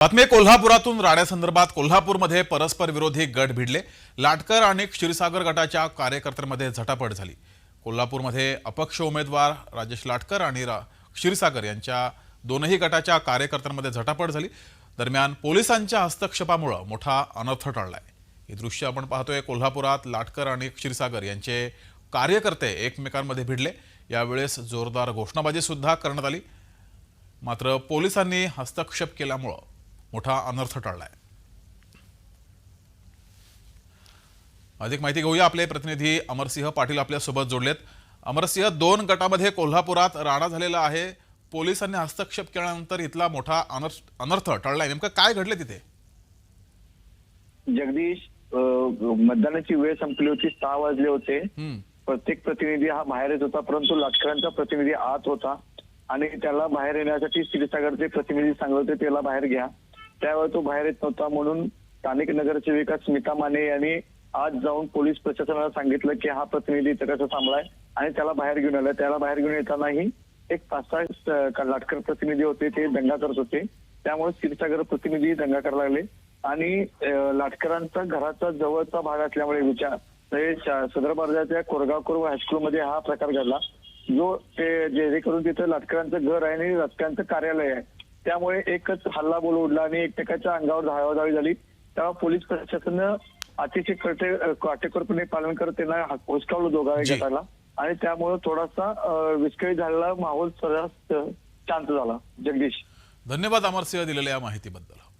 बातमी कोल्हापुरातून राण्यासंदर्भात कोल्हापूरमध्ये परस्पर विरोधी गट भिडले. लाटकर आणि क्षीरसागर गटाच्या कार्यकर्त्यांमध्ये झटापट झाली. कोल्हापूरमध्ये अपक्ष उमेदवार राजेश लाटकर आणि रा- क्षीरसागर यांच्या दोनही गटाच्या कार्यकर्त्यांमध्ये झटापट झाली. दरम्यान पोलिसांच्या हस्तक्षेपामुळं मोठा अनर्थ टळलाय. हे दृश्य आपण पाहतोय कोल्हापुरात लाटकर आणि क्षीरसागर यांचे कार्यकर्ते एकमेकांमध्ये भिडले. यावेळेस जोरदार घोषणाबाजी सुद्धा करण्यात आली. मात्र पोलिसांनी हस्तक्षेप केल्यामुळं मोठा अनर्थ टळलाय. अधिक माहिती घेऊया आपले प्रतिनिधी अमरसिंह पाटील आपल्यासोबत जोडलेत. अमरसिंह दोन गटामध्ये कोल्हापुरात राडा झालेला आहे. पोलिसांनी हस्तक्षेप केल्यानंतर इथला मोठा अनर्थ अनर्थ टळलाय. नेमकं काय घडले तिथे? जगदीश मतदानाची वेळ संपली होती सहा वाजले होते. प्रत्येक प्रतिनिधी हा बाहेर येत होता परंतु लाटकरांचा प्रतिनिधी आत होता. आणि त्याला बाहेर येण्यासाठी क्षीरसागरचे प्रतिनिधी सांगत होते त्याला बाहेर घ्या. त्यावेळी तो बाहेर येत नव्हता म्हणून स्थानिक नगरसेविका स्मिता माने यांनी आज जाऊन पोलीस प्रशासनाला सांगितलं की हा प्रतिनिधी इथं कसं थांबलाय आणि त्याला बाहेर घेऊन आलाय त्याला बाहेर घेऊन येतानाही एक पाच सहा लाटकर प्रतिनिधी होते. ते दंगा करत होते. त्यामुळे क्षीरसागर प्रतिनिधी दंगा करायला लागले. आणि लाटकरांचा घराचा जवळचा भाग असल्यामुळे विचार सदर बाजाराच्या कोरगावकर हायस्कूलमध्ये हा प्रकार घडला. जो ते जेणेकरून तिथं लाटकरांचं घर आहे आणि लाटकरांचं कार्यालय आहे. त्यामुळे एकच हल्ला बोल उडला आणि एकमेकाच्या अंगावर धावाधावी झाली. तेव्हा पोलीस प्रशासनानं अतिशय कटे काटेकोरपणे पालन करत त्यांना हुसकावलं दोघा. गटाला. आणि त्यामुळे थोडासा विस्कळीत झालेला माहोल शांत झाला. जगदीश. धन्यवाद अमरसिंह दिलेल्या या माहितीबद्दल.